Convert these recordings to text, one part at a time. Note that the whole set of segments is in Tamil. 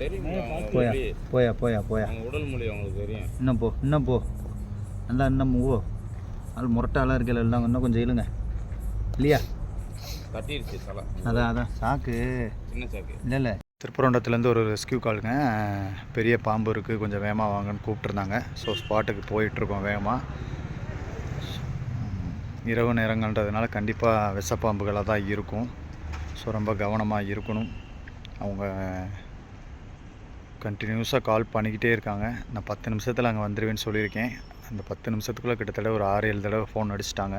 தெரியும் போயா போயா போயா போயா. உடல் மொழி அவங்களுக்கு தெரியும். இன்னும் போ இன்னும் போ. நல்லா இன்னும் ஓ அது முரட்டாலாம் இருக்கல எல்லாம் இன்னும் கொஞ்சம் இழுங்க இல்லையா? தட்டிடுச்சு தலை. அதான் அதான். சாக்கு. சின்ன சாக்கு. இல்லை இல்லை. திருப்பரண்டத்துலேருந்து ஒரு ரெஸ்கியூ காலுங்க. பெரிய பாம்பு இருக்குது கொஞ்சம் வேகமாக வாங்கன்னு கூப்பிட்டுருந்தாங்க. ஸோ ஸ்பாட்டுக்கு போயிட்டுருக்கோம் வேகமாக இரவு நேரங்கள்ன்றதுனால கண்டிப்பாக விஷப்பாம்புகளாக தான் இருக்கும். ஸோ ரொம்ப கவனமாக இருக்கணும். அவங்க கண்டினியூஸாக கால் பண்ணிக்கிட்டே இருக்காங்க. நான் பத்து நிமிஷத்தில் அங்கே வந்துடுவேன்னு சொல்லியிருக்கேன். அந்த பத்து நிமிஷத்துக்குள்ளே கிட்டத்தட்ட ஒரு ஆறு ஏழு தடவை ஃபோன் அடிச்சிட்டாங்க.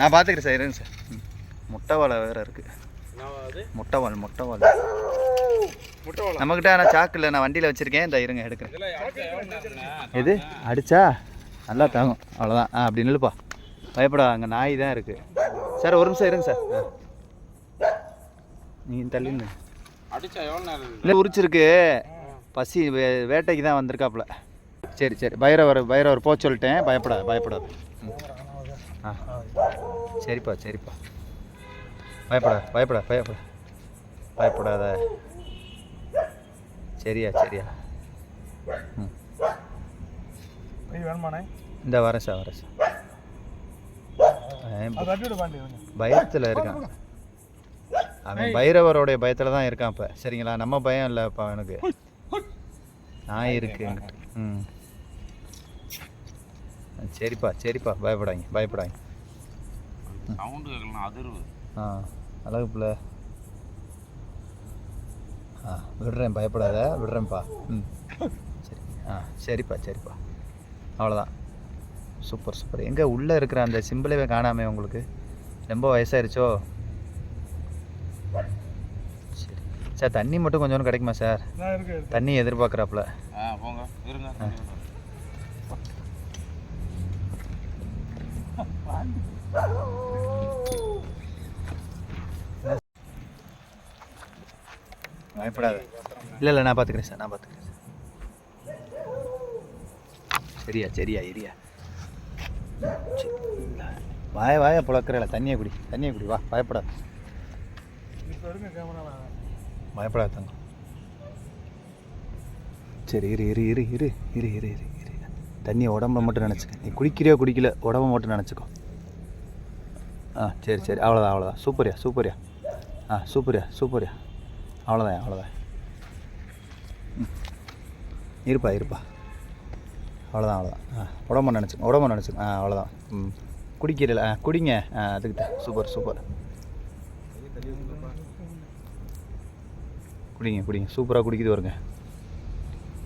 நான் பார்த்துக்கிறேன் சார் இருங்க சார். முட்டை வாழை வேறு இருக்குது முட்டை வால் முட்டை வளம் நம்மக்கிட்ட ஆனால் சாக்கு இல்லை. நான் வண்டியில் வச்சுருக்கேன். இந்த இருங்க எடுக்கிறேன்? எது? அடிச்சா? நல்லா தாங்கும். அவ்வளோதான் ஆ அப்படி நில்லுப்பா. பயப்படா அங்கே நாய் தான் இருக்குது சார் ஒரு நிமிஷம் இருங்க சார். நீங்கள் தள்ளிங்க இல்லை உரிச்சிருக்கு. பசி வேட்டைக்கு தான் வந்திருக்காப்புல. சரி சரி. பைரவர் பைரவர் போக சொல்லிட்டேன். பயப்படாத பயப்படாத. ம். ஆ. சரிப்பா சரிப்பா. பயப்படாத பயப்படாத பயப்பட. பயப்படாத. சரியா சரியா. ம். வேணுமாண்ணே? இந்த வரேன் சார் வரேன் சார் அவன் அது அடியோட பாண்டி பயத்தில் இருக்கான். அவன் பைரவரோடைய பயத்தில் தான் இருக்கான் இப்போ. சரிங்களா? நம்ம பயம் இல்லைப்பா அவனுக்கு. நாய் இருக்கு. ம். சரிப்பா சரிப்பா. பயப்படாங்க பயப்படாங்க சவுண்டு கேட்கலாம் அதிர்வு. ஆ அழகு பிள்ளை. ஆ விடுறேன் பயப்படாத. விடுறேன்ப்பா. ம். சரி. ஆ சரிப்பா சரிப்பா. அவ்வளோதான் சூப்பர் சூப்பர். எங்கே உள்ளே இருக்கிற அந்த சிம்பிளவே காணாமே உங்களுக்கு. ரொம்ப வயசாயிருச்சோ? சரி. சார் தண்ணி மட்டும் கொஞ்சம் கிடைக்குமா சார்? தண்ணி எதிர்பார்க்குறாப்புல. ஆ போங்க. இருங்க பயப்படாத. இல்லை இல்லை நான் பார்த்துக்கிறேன் சார். நான் பார்த்துக்கிறேன் சார். சரியா சரியா சரி. வாய வாய புழக்கிறல. தண்ணியை குடி தண்ணியை குடி. வா பயப்படாத. பயப்படாத தங்கம். சரி இரு இரு இரு இரு இரு இரு இரு இரு. தண்ணியை உடம்பை மட்டும் நினச்சிக்க. நீ குடிக்கிறியோ குடிக்கல உடம்ப மட்டும் நினச்சிக்கோ. ஆ சரி சரி. அவ்வளோதான் அவ்வளோதான் சூப்பர்யா சூப்பர்யா ஆ சூப்பர்யா சூப்பர்யா அவ்வளோதான் அவ்வளோதான் ம். இருப்பா இருப்பா. அவ்வளோதான் அவ்வளோதான் ஆ நினச்சிங்க நினச்சிக்கோ உடம்ப நினச்சிக்கோ. ஆ அவ்வளோதான் ம். குடிக்கிறல ஆ குடிங்க. ஆ அதுக்கிட்ட. Super super. குடிங்க குடிங்க. சூப்பராக குடிக்குது வருங்க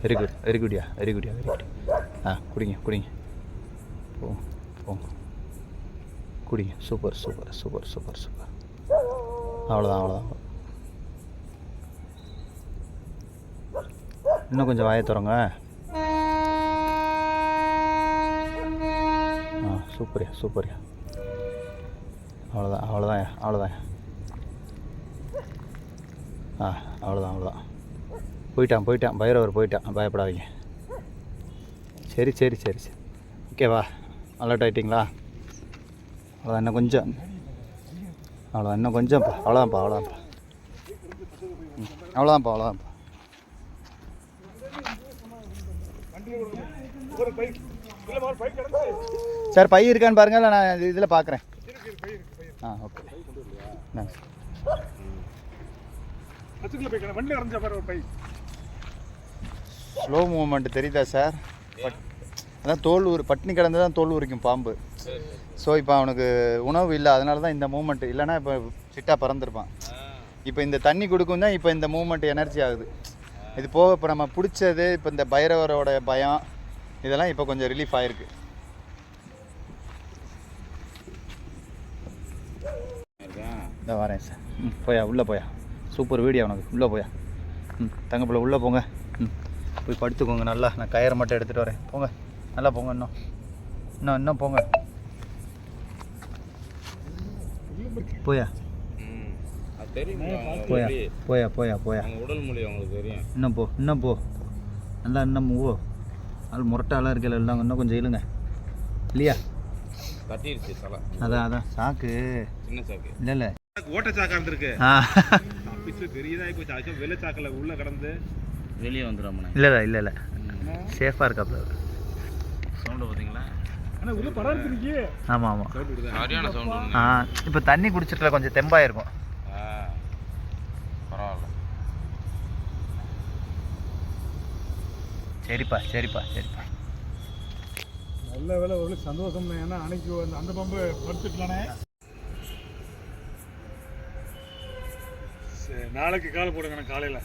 வெரி குட் வெரி குட்யா வெரி குட்யா வெரி குட் ஆ குடிங்க குடிங்க. போங்க போங்க குடிங்க. Super super super super super. அவ்வளோதான் அவ்வளோதான் இன்னும் கொஞ்சம் வாயை திறங்க ஆ சூப்பர்யா சூப்பர்யா. அவ்வளோதான் அவ்வளோதான் அவ்வளோதான் ஆ அவ்வளோதான் அவ்வளோதான் போயிட்டான் போயிட்டான் பைரவர் போயிட்டான் பயப்படாதீங்க. சரி சரி சரி சரி. ஓகேவா அலர்ட் ஆகிட்டிங்களா அவ்வளோ இன்னும் கொஞ்சம். அவ்வளோதான் இன்னும் கொஞ்சம்ப்பா. அவ்வளோதான்ப்பா அவ்வளோதான்ப்பா ம் அவ்வளோதான்ப்பா அவ்வளோதான்ப்பா ஒரு பைக் இல்லை ஒரு பைக் கிடந்து சார் பை இருக்கான்னு பாருங்க இல்லை நான் இதில் பார்க்குறேன் ஆ ஓகே நன்றி ஸ்லோ மூமெண்ட் தெரியுதா சார்? பட் அதான் தோல் ஊர் பட்னி கிடந்து தான் தோல் உரிக்கும் பாம்பு. ஸோ இப்போ அவனுக்கு உணவு இல்லை அதனால தான் இந்த மூமெண்ட் இல்லைன்னா இப்போ சிட்டா பறந்துருப்பான். இப்போ இந்த தண்ணி கொடுக்கும் தான் இப்போ இந்த மூமெண்ட் எனர்ஜி ஆகுது. இது போக இப்போ நம்ம பிடிச்சது இப்போ இந்த பைரவரோட பயம் இதெல்லாம் இப்போ கொஞ்சம் ரிலீஃப் ஆயிருக்கு. இருக்கேன் இந்த வரேன் சார். ம் போயா உள்ளே போயா. சூப்பர் வீடியோ உனக்கு. உள்ளே போயா. ம் தங்கப்பிள்ள உள்ளே போங்க. ம் போய் படுத்துக்கோங்க நல்லா. நான் கயிறை மட்டும் எடுத்துகிட்டு வரேன். போங்க. நல்லா போங்க இன்னும். இன்னும் இன்னும் போங்க. போயா. போயா. போயா போயா போயா. உடல் மொழி அவங்களுக்கு தெரியும். இன்னும் போ இன்னும் போ. நல்லா இன்னும் ஓ அது முரட்டாலாம் இருக்கல எல்லாம் இன்னும் கொஞ்சம் இழுங்க இல்லையா? தட்டிடுச்சு தலை. அதான் அதான். சாக்கு. சின்ன சாக்கு. இல்லை இல்லை. ஓட்ட சாக்கா இருந்திருக்கு. ஆ. தப்பிச்சு பெரியதாகி போச்சு. அதுக்கும் வெள்ளை சாக்கில் உள்ள கடந்து. வெளியே வந்துடும் இல்லை இல்லை இல்லை இல்லை. சேஃபாக இருக்காப்ல சவுண்டு பார்த்தீங்களா ஆனால் உள்ள ஆமாம் ஆமாம் சரியான சவுண்டு ஆ இப்போ தண்ணி குடிச்சிட்டுல கொஞ்சம் தெம்பாயிருக்கும். ஆ பரவாயில்ல சரிப்பா சரிப்பா சரிப்பா. நல்ல வேலை ஒரு சந்தோஷம் ஏன்னா அன்னைக்கு அந்த அந்த பம்பு படுத்துட்டானே சரி நாளைக்கு கால் போடுங்க காலையில்.